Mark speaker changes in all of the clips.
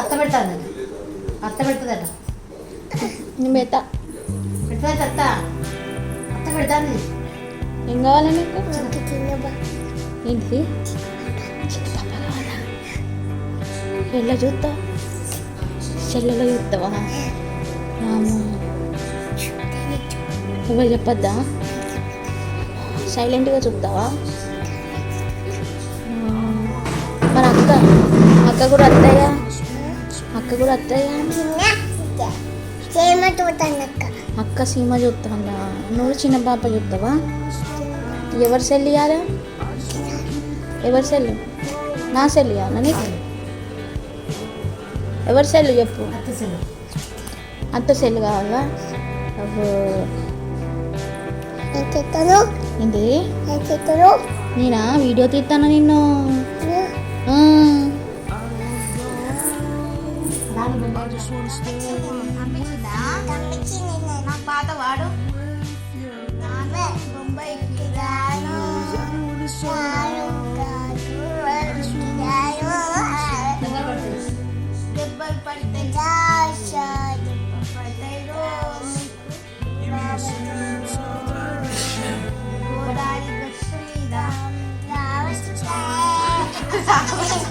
Speaker 1: అత్త పెడతాను అత్త పెడుతుందట
Speaker 2: నేను పెడతా
Speaker 1: పెడతాదట అత్త అత్త పెడతాను
Speaker 2: ఏం కావాలి నీకు? ఏంటి? ఎల్ల చూస్తావు? చెల్లెలో చూస్తావా. ఎవరు చెప్పొద్దా? సైలెంట్గా చూస్తావా? అక్క కూడా అత్తయ్యా? అక్క కూడా అత్తయ్యా? అక్క. సీమ చూస్తుందా? నువ్వు చిన్న పాప చూస్తావా? ఎవరు సెల్ ఇవ్వాలి ఎవరి సెల్ నా సెల్ ఇవ్వాలా నీకు? ఎవరి సెల్ చెప్పు?
Speaker 1: అత్త సెల్
Speaker 2: అత్త సెల్ కావాలా? అబ్బో. ఏంటి? నేనా? వీడియో తీస్తాను నిన్ను? నాకు పాత వాడు బొంబాయికి రాను
Speaker 1: దగ్గర పడుతుంది
Speaker 2: దెబ్బలు పడతాయి దెబ్బలు పడతాయి రోజు గోదావరి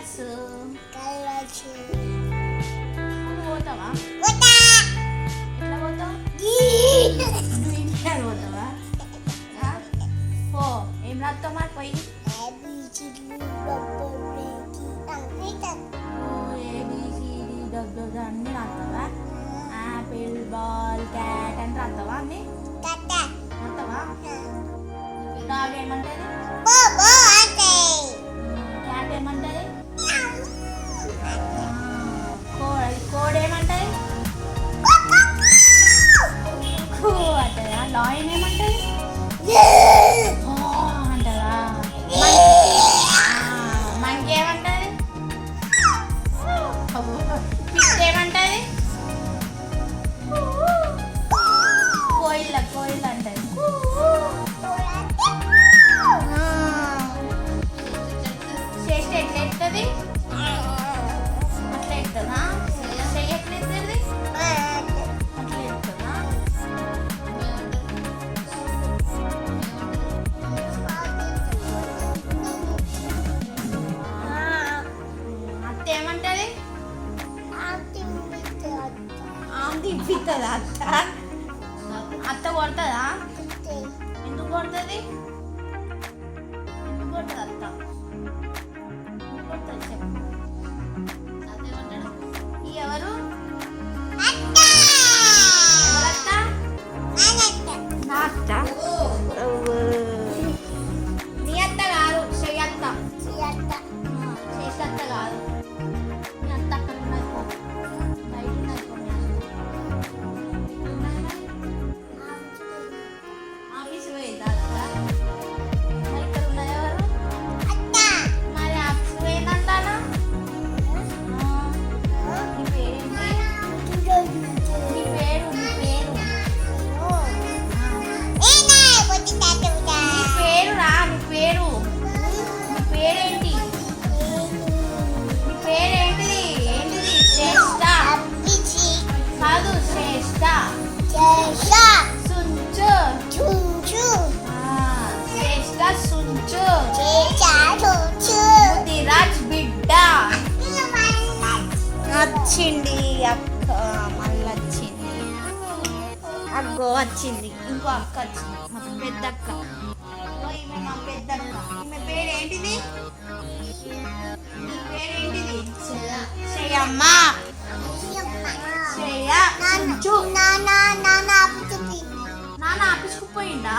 Speaker 2: కలర్స్ నువ్వు పోతావా ఎట్లా పోతావు నువ్వు ఇంటికి పోతావా? పో ఏం రాస్తావు మరి పోయి ఏబిసిడి డబ్ల్యూ అన్ని రాస్తావా యాపిల్ బాల్ క్యాట్ అని రాస్తావా అన్ని రాస్తావా డాగ్ ఏమంటది 老姨。ఇప్పిస్తుందా అత్త అత్త కొడుతుందా? ఎందుకు కొడుతుంది? ఎందుకు కొడుతుంది అత్త? ఎందుకు కొడుతుంది చెప్పు. చూచు ముదిరాజ్ బిడ్డ. వచ్చింది అక్క మళ్ళీ వచ్చింది. అగ్గో వచ్చింది. ఇంకో అక్క వచ్చింది. మా పెద్ద అక్క ఈమె మా పెద్ద పేరేంటిది? నాన్న ఆపించుకుపోయిందా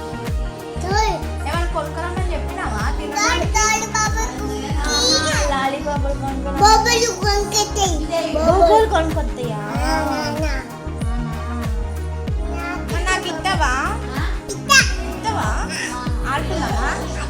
Speaker 2: বগল কলকাতা বগল কলকাতা না না না বিদ্যাবা
Speaker 3: বিদ্যা বিদ্যাবা
Speaker 2: আর কি
Speaker 3: না